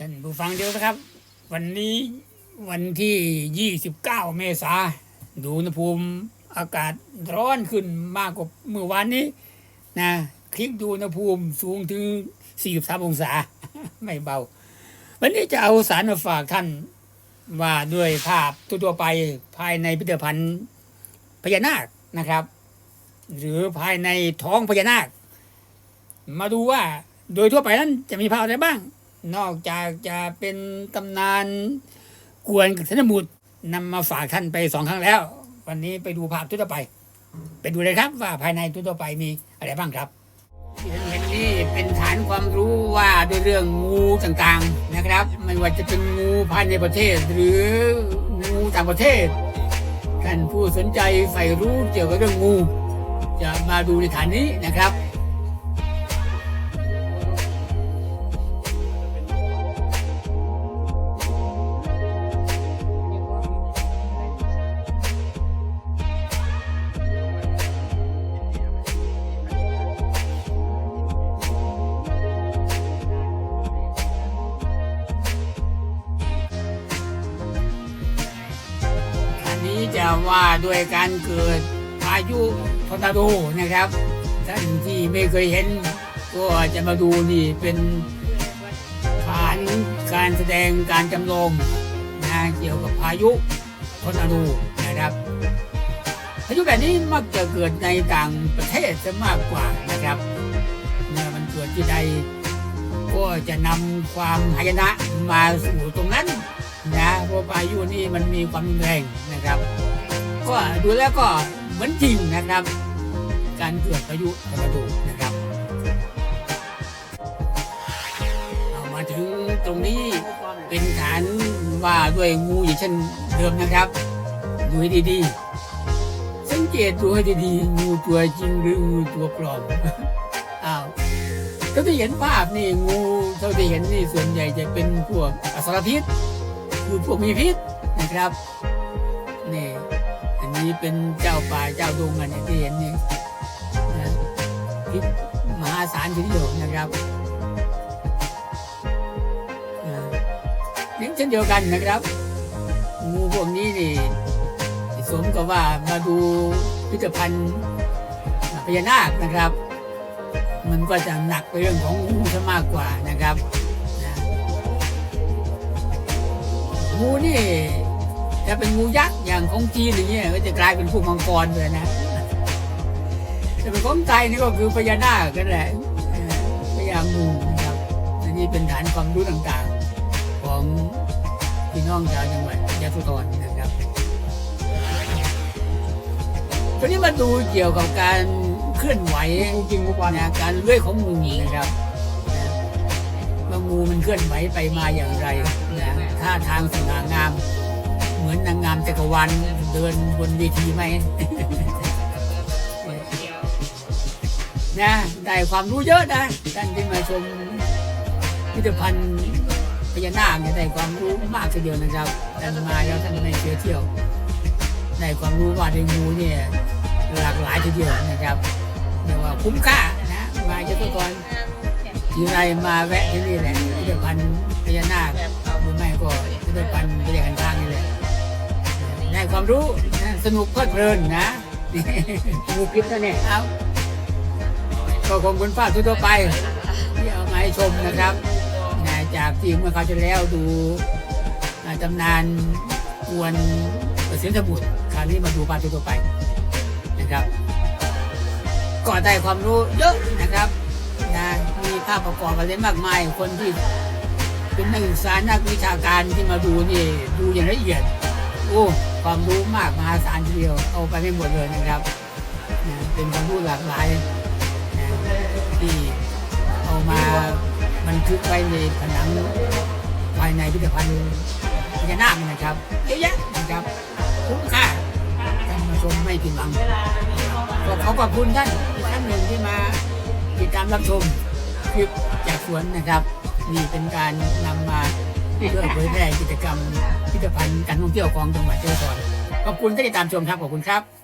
ท่านผู้ฟังเดียวนะครับ วันนี้วันที่ 29 เมษาดูอุณหภูมิอากาศร้อนขึ้นมากกว่าเมื่อวานนี้นะคลิกดูอุณหภูมิสูงถึง 43 องศา ไม่เบา วันนี้จะเอาสารมาฝากท่านว่าด้วยภาพตัวๆไปภายในพิพิธภัณฑ์พญานาคนะครับ หรือภายในท้องพญานาค มาดูว่าโดยทั่วไปนั้นจะมีภาพอะไรบ้าง นอกจากจะเป็นตำนานกวนกับธนบุตรนำมาฝากท่านไปสองครั้งแล้ว วันนี้ไปดูภาพทั่วไป ไปดูเลยครับว่าภายในทั่วไปมีอะไรบ้างครับที่ท่านเห็นนี่เป็นฐานความรู้ว่าด้วยเรื่องงูต่างๆนะครับ ไม่ว่าจะเป็นงูภายในประเทศ หรืองูต่างประเทศท่านผู้สนใจใฝ่รู้เกี่ยวกับเรื่องงู จะมาดูในฐานนี้นะครับ ว่าด้วยการเกิดพายุทอร์นาโดนะครับท่านที่ไม่เคยเห็น ก็จะมาดูนี่เป็นฐานการแสดงการจำลองนะเกี่ยวกับพายุทอร์นาโดนะครับพายุแบบนี้มักจะเกิดในต่างประเทศซะมากกว่านะครับเมื่อมันเกิดที่ใดก็จะนำความหายนะมาสู่ตรงนั้นนะเพราะพายุนี่มันมีความแรงนะครับ ก็ดูแล้วก็เหมือนจริงนะครับ การเกิดพายุทอร์นาโดนะครับเอามาถึงตรงนี้เป็นฐานว่าด้วยงูอย่างเช่นเดิมนะครับ ดูให้ดีๆ สังเกตดูให้ดีๆงูตัวจริงหรืองูตัวปลอมอ้าวเท่าที่เห็นภาพนี่งูเท่าที่เห็นนี่ส่วนใหญ่จะเป็นพวกอสรพิษคือพวกมีพิษนะครับนี่ นี้เป็นเจ้าป่าเจ้าดงอันที่เห็นนี่นะพิษมหาศาลทีเดียวนะครับนี่เช่นเดียวกันนะครับงูพวกนี้นี่สมกับว่ามาดูพิพิธภัณฑ์พญานาคนะครับ มันก็จะหนักไปเรื่องของงูซะมากกว่านะครับนะงูนี่ จะเป็นงูยักษ์อย่างของจีนอย่างเงี้ยก็จะกลายเป็นพวกมังกรเลยนะแต่เป็นของไทยนี่ก็คือพญานาคกันแหละเออพญางูนะครับอันนี้เป็นฐานความรู้ต่างๆ ของพี่น้องชาวจังหวัดยะโสธรนะครับทีนี้มาดูเกี่ยวกับการเคลื่อนไหวงูจริงงูปลอมนะการเลื้อยของงูนะครับนะว่างูมันเคลื่อนไหวไปมาอย่างไรนะท่าทางสง่างามเห มือนนางงามจักรวาลเดินบนเวทีไหมนะได้ความรู้เยอะนะท่านที่มาชมพิพิธภัณฑ์พญานาคเนี่ยได้ความรู้มากทีเดียวนะครับท่านมาแล้วท่านไม่เชื่อเที่ยวได้ความรู้ว่าในงูเนี่ยหลากหลายทีเดียวนะครับเรียกว่าคุ้มค่านะมาเยอะก่อนทีไรมาแวะที่นี่แหละพิพิธภัณฑ์พญานาคหรือไม่ก็พิพิธภัณฑ์พญาคันทางนี่ ได้ความรู้นะสนุกเพลิดเพลินนะงูพิษนะเนี่ยครับก็คงคุณป้าทั่วๆไป ที่เอามาให้ชมนะครับนะจากที่เมื่อคราวที่แล้วดูอ่าตำนานกวนเสียงสบุตรคราวนี้มาดูป้าทั่วๆไปนะครับก็ได้ความรู้เยอะนะครับนะมีภาพประกอบอะไรมากมาย คนที่เป็นนักศึกษานักวิชาการที่มาดูนี่ดูอย่างละเอียด โอ้ ความรู้มากมหาศาลทีเดียวเอาไปไม่หมดเลยนะครับ เป็นความรู้หลากหลายที่เอามาบันทึกไว้ในผนังภายในพิพิธภัณฑ์พญานาคนะครับเยอะแยะนะครับคุ้มค่าท่านมาชมไม่ผิดหวังก็ขอขอบคุณท่านอีกครั้งหนึ่งที่มาติดตามรับชมคลิปจากสวนนะครับนี่เป็นการนำมา เพื่อเผยแพร่กิจกรรมพิพิธภัณฑ์การท่องเที่ยวของจังหวัดเชียงรายขอบคุณที่ติดตามชมครับขอบคุณครับ